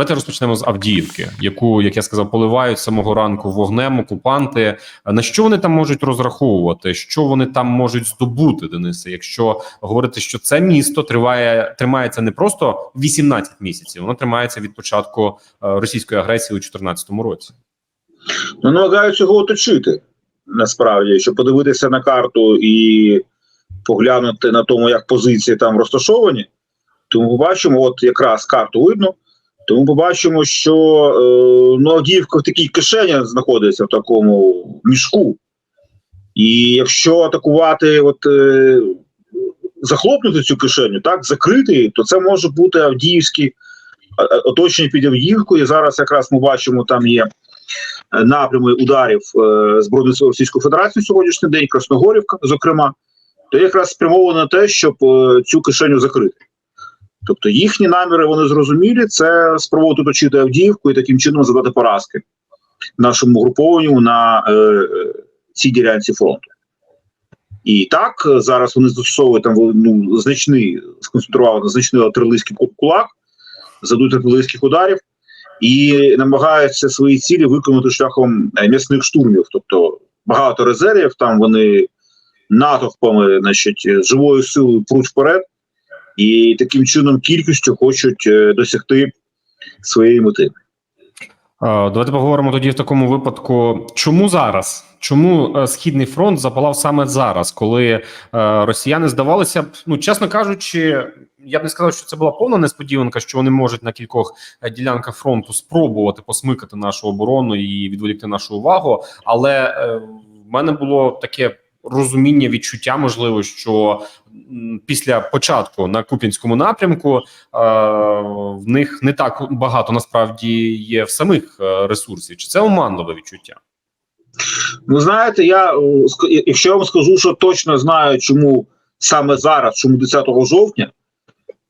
Давайте розпочнемо з Авдіївки, яку, як я сказав, поливають самого ранку вогнем окупанти. На що вони там можуть розраховувати? Що вони там можуть здобути, Денисе? Якщо говорити, що це місто триває, тримається не просто 18 місяців, воно тримається від початку е, російської агресії у 2014 році. Ну, намагаються його оточити насправді, щоб подивитися на карту і поглянути на тому, як позиції там розташовані. Тому побачимо, от якраз карту видно. Тому побачимо, що е, ну, Авдіївка в такій кишені знаходиться в такому мішку. І якщо атакувати, от е, захлопнути цю кишеню, так, закрити то це може бути Авдіївські е, е, оточення під Авдіївкою. І зараз якраз ми бачимо, там є е, напрями ударів е, Збройних сил Російської Федерації сьогоднішній день, Красногорівка, зокрема, то якраз спрямовано на те, щоб е, цю кишеню закрити. Тобто їхні наміри вони зрозумілі. Це спробувати точити Авдіївку і таким чином задати поразки нашому групованню на е, цій ділянці фронту. І так зараз вони застосовують там ну, значний сконцентрували значний артилерійський кулак, задуть артилерійських ударів і намагаються свої цілі виконати шляхом е, м'ясних штурмів. Тобто багато резервів, там вони натовпами, значить, живою силою пруть вперед і таким чином кількістю хочуть е, досягти своєї мети. Давайте поговоримо тоді в такому випадку, чому зараз? Чому е, східний фронт запалав саме зараз, коли е, росіяни здавалися б, ну чесно кажучи, я б не сказав, що це була повна несподіванка, що вони можуть на кількох ділянках фронту спробувати посмикати нашу оборону і відволікти нашу увагу. Але в мене було таке розуміння, відчуття, можливо, що після початку на Куп'янському напрямку е, в них не так багато насправді є в самих е, ресурсів. Чи це оманливе відчуття? Ну, знаєте, я е, якщо я вам скажу, що точно знаю, чому саме зараз, чому 10 жовтня,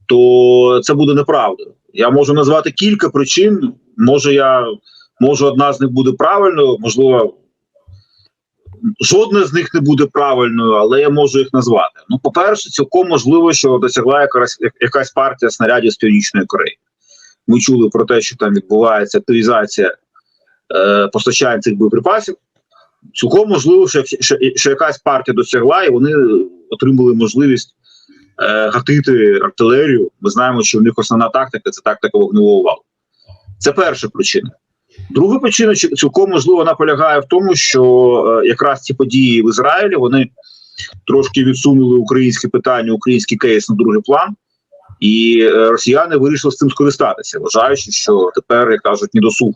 то це буде неправдою. Я можу назвати кілька причин. Може, я може одна з них буде правильною, можливо, жодна з них не буде правильною, але я можу їх назвати. Ну, по-перше, цілком можливо, що досягла якась, якась партія снарядів з Північної Кореї. Ми чули про те, що там відбувається активізація е, постачання цих боєприпасів. Цілком можливо, що, що, що якась партія досягла, і вони отримали можливість е, гатити артилерію. Ми знаємо, що в них основна тактика це тактика вогневого валу. Це перша причина. Друга причина ці- цілком можливо вона полягає в тому, що е, якраз ці події в Ізраїлі вони трошки відсунули українське питання, український кейс на другий план, і е, росіяни вирішили з цим скористатися, вважаючи, що тепер, як кажуть, не досуг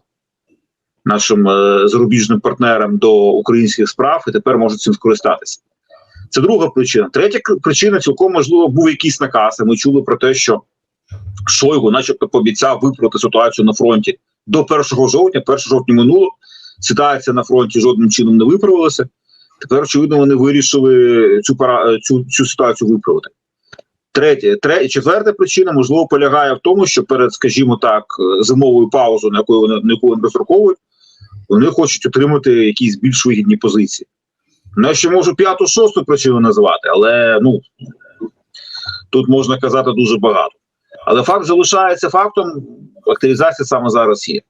нашим е, зарубіжним партнерам до українських справ, і тепер можуть цим скористатися. Це друга причина. Третя причина цілком можливо був якийсь наказ. Ми чули про те, що Шойгу, начебто, пообіцяв виправити ситуацію на фронті до 1 жовтня. 1 жовтня минуло. Ситуація на фронті жодним чином не виправилася. Тепер, очевидно, вони вирішили цю цю, цю ситуацію виправити. Третє, тре, четверта причина можливо полягає в тому, що перед, скажімо так, зимовою паузою, на яку вони на яку вони розраховують, вони хочуть отримати якісь більш вигідні позиції. Ну, я ще можу п'яту, шосту причину назвати, але ну тут можна казати дуже багато. Але факт залишається фактом, активізація саме зараз є.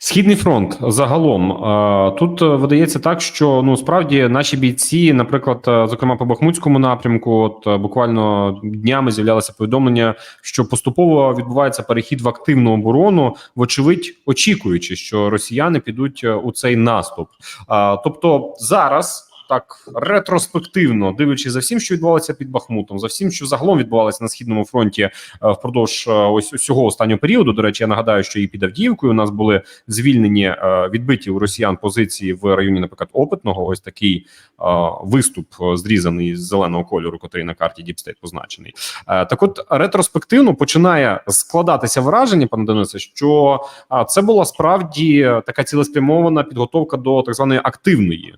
Східний фронт загалом тут е, видається так, що ну справді наші бійці, наприклад, е, зокрема по Бахмутському напрямку, от е, буквально днями з'являлося повідомлення, що поступово відбувається перехід в активну оборону, вочевидь, очікуючи, що росіяни підуть у цей наступ. Тобто зараз. Так ретроспективно дивлячись за всім, що відбувалося під Бахмутом, за всім, що загалом відбувалося на східному фронті е, впродовж е, ось усього останнього періоду. До речі, я нагадаю, що і під Авдіївкою у нас були звільнені е, відбиті у росіян позиції в районі, наприклад, опитного. Ось такий виступ зрізаний з зеленого кольору, котрий на карті Діпстейт позначений. Так, от ретроспективно починає складатися враження, пане Денисе, що це була справді така цілеспрямована підготовка до так званої активної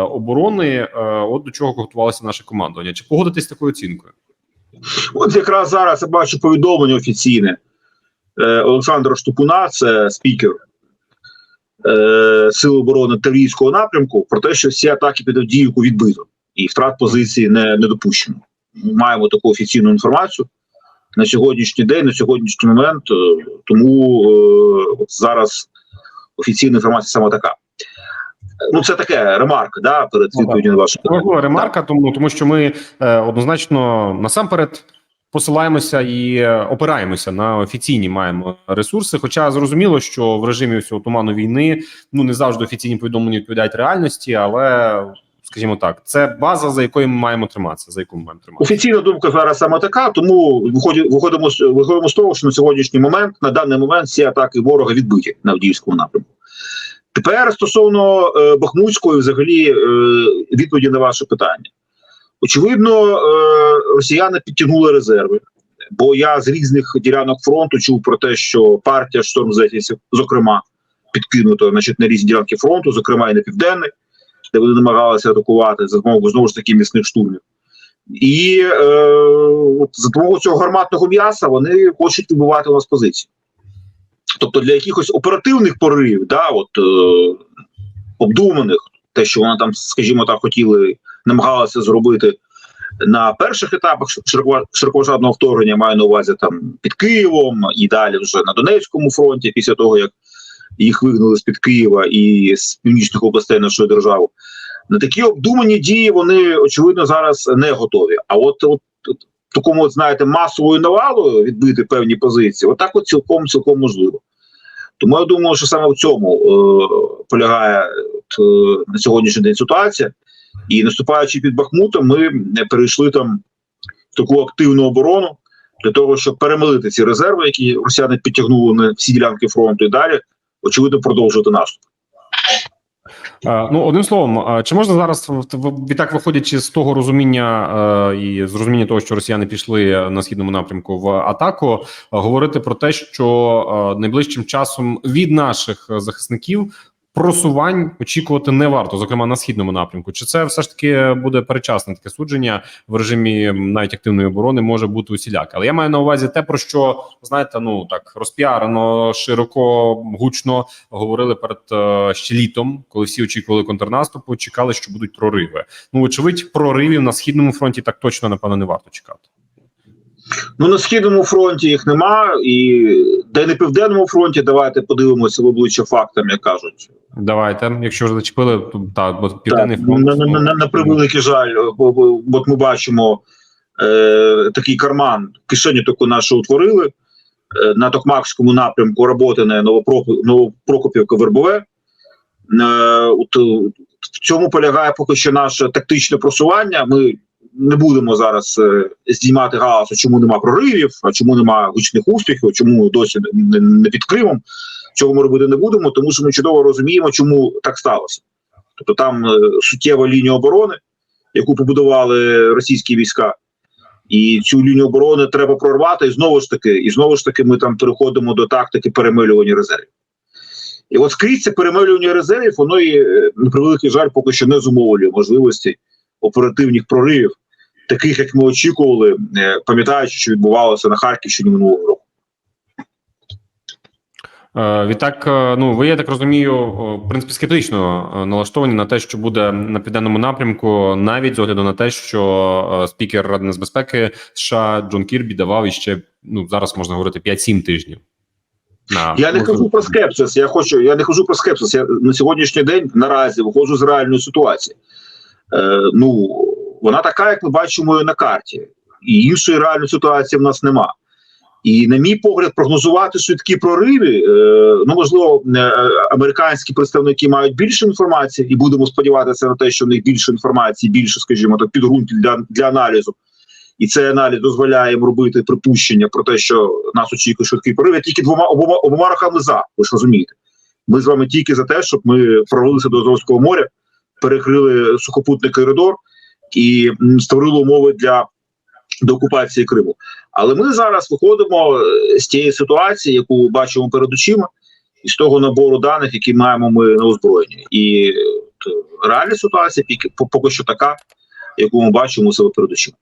оборони. е, От до чого готувалося наше командування. Чи погодитесь з такою оцінкою? От якраз зараз я бачу повідомлення офіційне е, Олександра Штукуна, це спікер е, Сил оборони Таврійського напрямку, про те, що всі атаки під Авдіївку відбито і втрат позиції не, не допущено. Маємо таку офіційну інформацію. на сьогоднішній день, на сьогоднішній момент. Е, Тому е, зараз офіційна інформація саме така. Ну, це таке ремарка, да, перед Ну, відповіддю на питання. Ремарка, тому тому що ми е, однозначно насамперед посилаємося і е, опираємося на офіційні маємо ресурси. Хоча зрозуміло, що в режимі цього туману війни ну не завжди офіційні повідомлення відповідають реальності, але скажімо так, це база, за якою ми маємо триматися, за яку ми маємо триматися. Офіційна думка зараз саме така, тому виходимо, з- виходимо з того, що на сьогоднішній момент, на даний момент, всі атаки ворога відбиті на Авдіївському напрямку. Тепер стосовно е, Бахмутської, взагалі, е, відповіді на ваше питання. Очевидно, е, росіяни підтягнули резерви, бо я з різних ділянок фронту чув про те, що партія штормзетівців, зокрема, підкинута значить, на різні ділянки фронту, зокрема і на південний, де вони намагалися атакувати за допомогою знову ж таки місних штурмів. І е, от за допомогою цього гарматного м'яса вони хочуть вибивати у нас позиції. Тобто для якихось оперативних поривів, да, от, е, обдуманих, те, що вони там, скажімо так, хотіли, намагалися зробити на перших етапах широко- широкомасштабного вторгнення, маю на увазі там під Києвом і далі вже на Донецькому фронті, після того як їх вигнали з під Києва і з північних областей нашої держави. На такі обдумані дії вони очевидно зараз не готові. А от, от такому, от, знаєте, масовою навалою відбити певні позиції, отак от цілком цілком можливо. Тому я думаю, що саме в цьому е, полягає от, е, на сьогоднішній день ситуація. І наступаючи під Бахмутом, ми перейшли там в таку активну оборону для того, щоб перемилити ці резерви, які росіяни підтягнули на всі ділянки фронту і далі, очевидно, продовжувати наступ. Е, Ну, одним словом, е, чи можна зараз відтак виходячи з того розуміння е, і з розуміння того, що росіяни пішли на східному напрямку в атаку, говорити про те, що найближчим часом від наших захисників просувань очікувати не варто, зокрема на східному напрямку. Чи це все ж таки буде перечасне таке судження в режимі навіть активної оборони може бути усіляке? Але я маю на увазі те, про що знаєте, ну так розпіарено широко гучно говорили перед е, ще літом, коли всі очікували контрнаступу, чекали, що будуть прориви. Ну очевидь, проривів на східному фронті так точно напевно не варто чекати. Ну на східному фронті їх нема, і де на південному фронті, давайте подивимося в обличчя фактам, як кажуть. Давайте, якщо вже зачепили, то так, бо південний Так, фронт на, на, на, на превеликий жаль, бо, бо, бо от ми бачимо е, такий карман, кишеню таку нашу утворили. Е, на Токмакському напрямку роботи на Новопрокопівка Вербове. Е, от, е, в цьому полягає поки що наше тактичне просування. Ми не будемо зараз е, здіймати галасу, чому нема проривів, а чому нема гучних успіхів, чому досі не, під Кримом. Цього ми робити не будемо, тому що ми чудово розуміємо, чому так сталося. Тобто там е, суттєва лінія оборони, яку побудували російські війська, і цю лінію оборони треба прорвати. І знову ж таки, і знову ж таки, ми там переходимо до тактики перемилювання резервів. І от скрізь це перемилювання резервів, воно і е, на превеликий жаль, поки що не зумовлює можливості оперативних проривів, таких як ми очікували, е, пам'ятаючи, що відбувалося на Харківщині минулого року. Е, Відтак, е, ну ви я так розумію, в принципі, скептично налаштовані на те, що буде на південному напрямку, навіть з огляду на те, що спікер Ради нацбезпеки США Джон Кірбі давав іще ну зараз можна говорити 5-7 тижнів. На Я не кажу про скепсис. Я хочу, я не кажу про скепсис. Я на сьогоднішній день наразі виходжу з реальної ситуації. Е, ну вона така, як ми бачимо на карті, і іншої реальної ситуації в нас нема. І, на мій погляд, прогнозувати швидкі прориви. Е, ну можливо, е, американські представники мають більше інформації, і будемо сподіватися на те, що в них більше інформації, більше, скажімо, так підґрунтів для, для аналізу. І цей аналіз дозволяє їм робити припущення про те, що нас очікує швидкий прорив. Я тільки двома обома обома руками за. Ви ж розумієте. Ми з вами тільки за те, щоб ми прорвалися до Азовського моря, перекрили сухопутний коридор і створили умови для деокупації Криму. Але ми зараз виходимо е, з тієї ситуації, яку бачимо перед очима, і з того набору даних, які маємо ми на озброєнні. І е, реальна ситуація поки що така, яку ми бачимо себе перед очима.